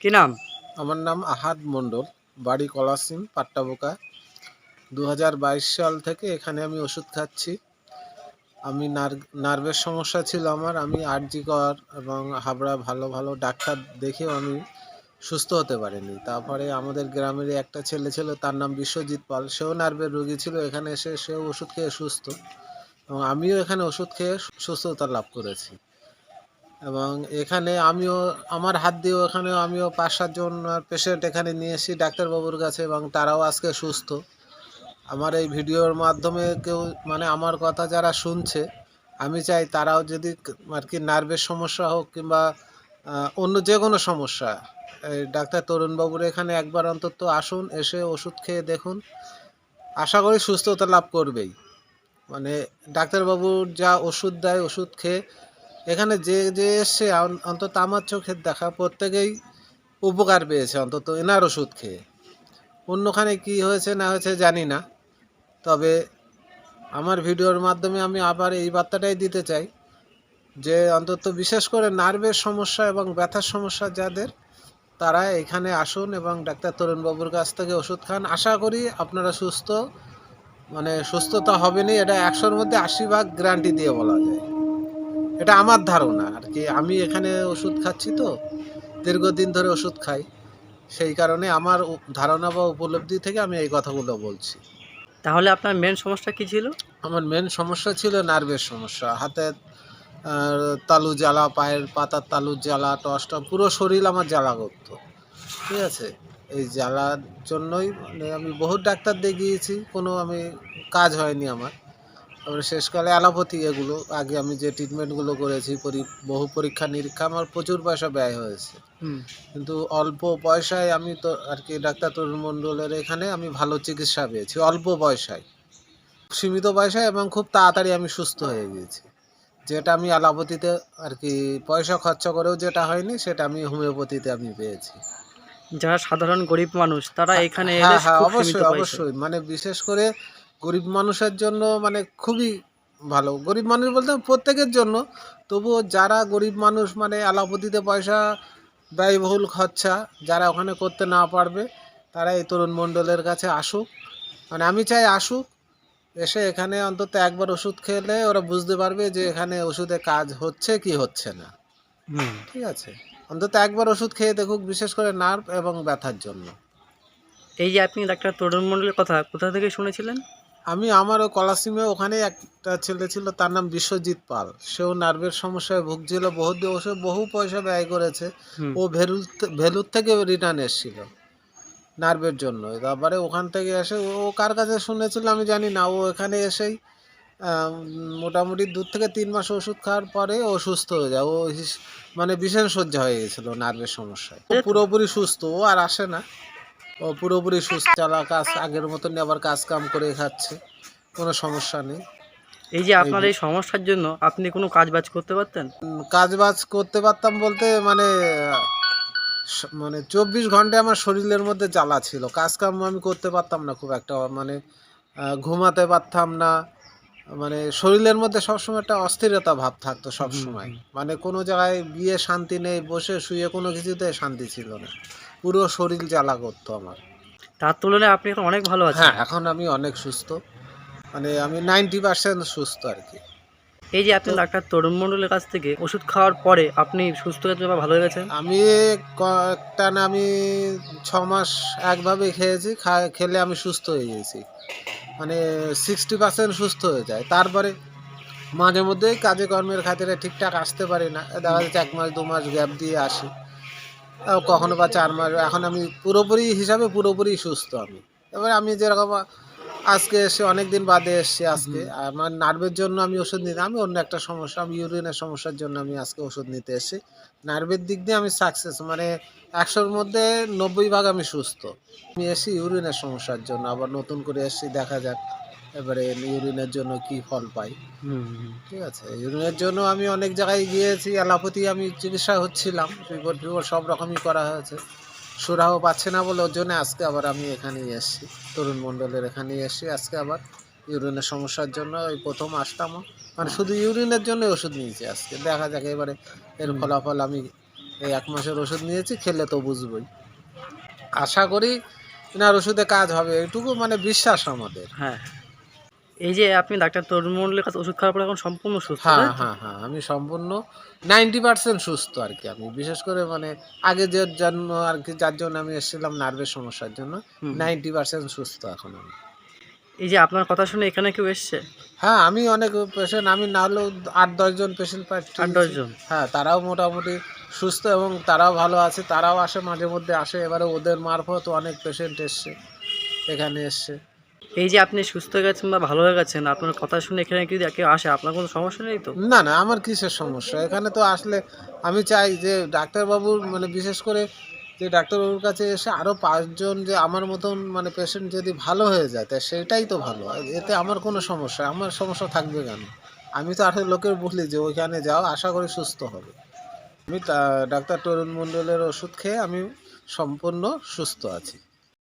কি নাম? আমার নাম আহাদ মণ্ডল, বাড়ি কলাসিম, পাট্টাবোকা। দু হাজার বাইশ সাল থেকে এখানে আমি ওষুধ খাচ্ছি। আমি নার- নার্ভের সমস্যা ছিল আমার। আমি আরজি কর এবং হাবড়া ভালো ভালো ডাক্তার দেখেও আমি সুস্থ হতে পারিনি। তারপরে আমাদের গ্রামেরই একটা ছেলে ছিল, তার নাম বিশ্বজিৎ পাল। সেও নার্ভের রোগী ছিল, এখানে এসে সেও ওষুধ খেয়ে সুস্থ। এবং আমিও এখানে ওষুধ খেয়ে সুস্থতা লাভ করেছি। এবং এখানে আমিও, আমার হাত দিয়েও এখানে আমিও পাঁচ সাতজন পেশেন্ট এখানে নিয়ে এসেছি ডাক্তারবাবুর কাছে এবং তারাও আজকে সুস্থ। আমার এই ভিডিওর মাধ্যমে কেউ মানে আমার কথা যারা শুনছে, আমি চাই তারাও যদি আর কি নার্ভের সমস্যা হোক কিংবা অন্য যে কোনো সমস্যা, এই ডাক্তার তরুণবাবুর এখানে একবার অন্তত আসুন, এসে ওষুধ খেয়ে দেখুন। আশা করি সুস্থতা লাভ করবেই। মানে ডাক্তারবাবুর যা ওষুধ দেয় ওষুধ খেয়ে এখানে যে যে এসছে অন্তত আমার চোখের দেখা প্রত্যেকেই উপকার পেয়েছে, অন্তত এনার ওষুধ খেয়ে। অন্যখানে কি হয়েছে না হয়েছে জানি না। তবে আমার ভিডিওর মাধ্যমে আমি আবার এই বার্তাটাই দিতে চাই যে, অন্তত বিশেষ করে নার্ভের সমস্যা এবং ব্যথার সমস্যা যাদের, তারা এখানে আসুন এবং ডাক্তার তরুণবাবুর কাছ থেকে ওষুধ খান। আশা করি আপনারা সুস্থ মানে সুস্থতা হবেনই। এটা একশোর মধ্যে আশি ভাগ গ্যারান্টি দিয়ে বলা যায়। এটা আমার ধারণা। আর কি আমি এখানে ওষুধ খাচ্ছি তো দীর্ঘদিন ধরে ওষুধ খাই। সেই কারণে আমার ধারণা বা উপলব্ধি থেকে আমি এই কথাগুলো বলছি। তাহলে আপনার মেন সমস্যা কি ছিল? আমার মেন সমস্যা ছিল নার্ভের সমস্যা। আহ, তালু জ্বালা পায়ের পাতার তালুর জ্বালা টসটা পুরো শরীর আমার জ্বালা করতো ঠিক আছে? এই জ্বালার জন্যই মানে আমি বহু ডাক্তার দেখিয়েছি কোনো আমি কাজ হয়নি আমার। তারপরে শেষকালে অ্যালোপ্যাথি এগুলো আগে আমি যে ট্রিটমেন্টগুলো করেছি পরি- বহু পরীক্ষা নিরীক্ষা আমার প্রচুর পয়সা ব্যয় হয়েছে। কিন্তু অল্প পয়সায় আমি তো আর কি ডাক্তার তরুণ মণ্ডলের এখানে আমি ভালো চিকিৎসা পেয়েছি অল্প পয়সায়। সীমিত পয়সায় এবং খুব তাড়াতাড়ি আমি সুস্থ হয়ে গিয়েছি। যেটা আমি অ্যালোপ্যাথিতে আর কি পয়সা খরচা করেও যেটা হয়নি সেটা আমি হোমিওপ্যাথিতে আমি পেয়েছি। যারা সাধারণ গরিব মানুষ তারা এখানে হ্যাঁ হ্যাঁ অবশ্যই অবশ্যই। মানে বিশেষ করে গরিব মানুষের জন্য মানে খুবই ভালো। গরিব মানুষ বলতে প্রত্যেকের জন্য। তবুও যারা গরিব মানুষ মানে অ্যালোপ্যাথিতে পয়সা ব্যয়বহুল খরচা যারা ওখানে করতে না পারবে তারা এই তরুণ মণ্ডলের কাছে আসুক। মানে আমি চাই আসুক এসে এখানে অন্তত একবার ওষুধ খেলে ওরা বুঝতে পারবে যে এখানে ওষুধে কাজ হচ্ছে কি হচ্ছে না। ঠিক আছে? অন্তত একবার ওষুধ খেয়ে দেখুক বিশেষ করে নার্ভ এবং ব্যথার জন্য। এই যে আপনি ডাক্তার তরুণ মণ্ডলের কথা কোথা থেকে শুনেছিলেন? আমি আমারও কলাসিমে ওখানে একটা ছেলে ছিল তার নাম বিশ্বজিৎ পাল। সেও নার্ভের সমস্যায় ভুগছিল বহু ওষুধ বহু পয়সা ব্যয় করেছে। ও ভেলুর ভেলুর থেকে রিটার্ন এসেছিল নার্ভের জন্য। তারপরে ওখান থেকে এসে ও কার কাছে শুনেছিল আমি জানি না। ও এখানে এসেই মোটামুটি দু থেকে তিন মাস ওষুধ খাওয়ার পরে ও সুস্থ হয়ে যায়। ও মানে ভীষণ সজ্জা হয়ে গেছিল নার্ভের সমস্যায়। পুরোপুরি সুস্থ ও আর আসে না। পুরোপুরি সুস্থ চালা কাজ আগের মতনই আবার কাজ কাম করে খাচ্ছে কোনো সমস্যা নেই। এই যে আপনার এই সমস্যার জন্য আপনি কোনো কাজ বাজ করতে পারতেন? কাজ বাজ করতে পারতাম বলতে মানে মানে চব্বিশ ঘন্টায় আমার শরীরের মধ্যে জ্বালা ছিল। কাজ কাম আমি করতে পারতাম না খুব একটা মানে ঘুমাতে পারতাম না। মানে শরীরের মধ্যে সবসময় একটা অস্থিরতা ভাব থাকতো সব সময় মানে কোনো জায়গায় গিয়ে শান্তি নেই বসে শুয়ে কোনো কিছুতে শান্তি ছিল না। পুরো শরীর জ্বালা করতো আমার। তার তুলনায় আপনি এখন অনেক ভালো আছেন। হ্যাঁ এখন আমি অনেক সুস্থ। মানে আমি নাইনটি পার্সেন্ট সুস্থ আর কি। এই যে আপনি ডাক্তার তরুণ মণ্ডলের কাছ থেকে ওষুধ খাওয়ার পরে আপনি সুস্থ হয়েছে বা ভালো হয়ে গেছেন? আমি কয়েকটা না আমি ছ মাস একভাবে খেয়েছি খেলে আমি সুস্থ হয়ে গেছি। মানে সিক্সটি পার্সেন্ট সুস্থ হয়ে যায়। তারপরে মাঝে মধ্যেই কাজে কর্মের খাতিরে ঠিকঠাক আসতে পারি না। দেখা যাচ্ছে এক মাস দু মাস গ্যাপ দিয়ে আসি। কখনো বা চার মাস এখন আমি পুরোপুরি হিসাবে পুরোপুরি সুস্থ আমি। এবার আমি যেরকম আজকে এসে অনেক দিন বাদে এসছি আজকে আমার নার্ভের জন্য আমি ওষুধ নিতে আমি অন্য একটা সমস্যা আমি ইউরিনের সমস্যার জন্য আমি আজকে ওষুধ নিতে এসেছি। নার্ভের দিক দিয়ে আমি সাকসেস মানে একশোর মধ্যে নব্বই ভাগ আমি সুস্থ। আমি এসি ইউরিনের সমস্যার জন্য আবার নতুন করে এসছি দেখা যাক। এবারে ইউরিনের জন্য কি ফল পাই। ঠিক আছে ইউরিনের জন্য আমি অনেক জায়গায় গিয়েছি অ্যালোপ্যাথি আমি চিকিৎসা হচ্ছিলাম রিপোর্ট ফিপোর্ট সব রকমই করা হয়েছে। সুরাহও পাচ্ছে না বলে ওর জন্য আজকে আবার আমি এখানেই এসেছি তরুণ মণ্ডলের এখানেই এসেছি আজকে আবার ইউরিনের সমস্যার জন্য ওই প্রথম আসলাম মানে শুধু ইউরিনের জন্য ওষুধ নিয়েছি আজকে দেখা যাক এবারে এর ফলাফল আমি এই এক মাসের ওষুধ নিয়েছি খেলে তো বুঝবই। আশা করি এনার ওষুধে কাজ হবে এটুকু মানে বিশ্বাস আমাদের। হ্যাঁ। এই যে আপনি ডাক্তার তরুণ মণ্ডলের কাছে ওষুধ খাওয়ার পরে এখন সম্পূর্ণ সুস্থ হ্যাঁ হ্যাঁ হ্যাঁ আমি সম্পূর্ণ নাইনটি পার্সেন্ট সুস্থ আর কি আমি। বিশেষ করে মানে আগে যে জন্য আর কি যার জন্য আমি এসেছিলাম নার্ভের সমস্যার জন্য নাইনটি পার্সেন্ট সুস্থ এখন আমি। এই যে আপনার কথা শুনে এখানে কেউ এসছে? হ্যাঁ আমি অনেক পেশেন্ট আমি না হলেও আট দশজন পেশেন্ট পাচ্ছি আট দশজন হ্যাঁ তারাও মোটামুটি সুস্থ এবং তারাও ভালো আছে তারাও আসে মাঝে মধ্যে আসে এবারে ওদের মারফত অনেক পেশেন্ট এসছে এখানে এসছে। এই যে আপনি সুস্থ হয়ে গেছেন বা ভালো হয়ে গেছেন, আপনার কথা শুনে এখানে কি কেউ আসে, আপনার কোনো সমস্যা নেই তো? না না, আমার কিসের সমস্যা? এখানে তো আসলে আমি চাই যে ডাক্তারবাবুর মানে বিশেষ করে যে ডাক্তারবাবুর কাছে এসে আরও পাঁচজন যে আমার মতন মানে পেশেন্ট যদি ভালো হয়ে যায়, তা সেটাই তো ভালো। এতে আমার কোনো সমস্যা, আমার সমস্যা থাকবে কেন? আমি তো আসলে লোকের বলি যে ওইখানে যাও, আশা করি সুস্থ হবে। আমি ডাক্তার তরুণ মণ্ডলের ওষুধ খেয়ে আমি সম্পূর্ণ সুস্থ আছি।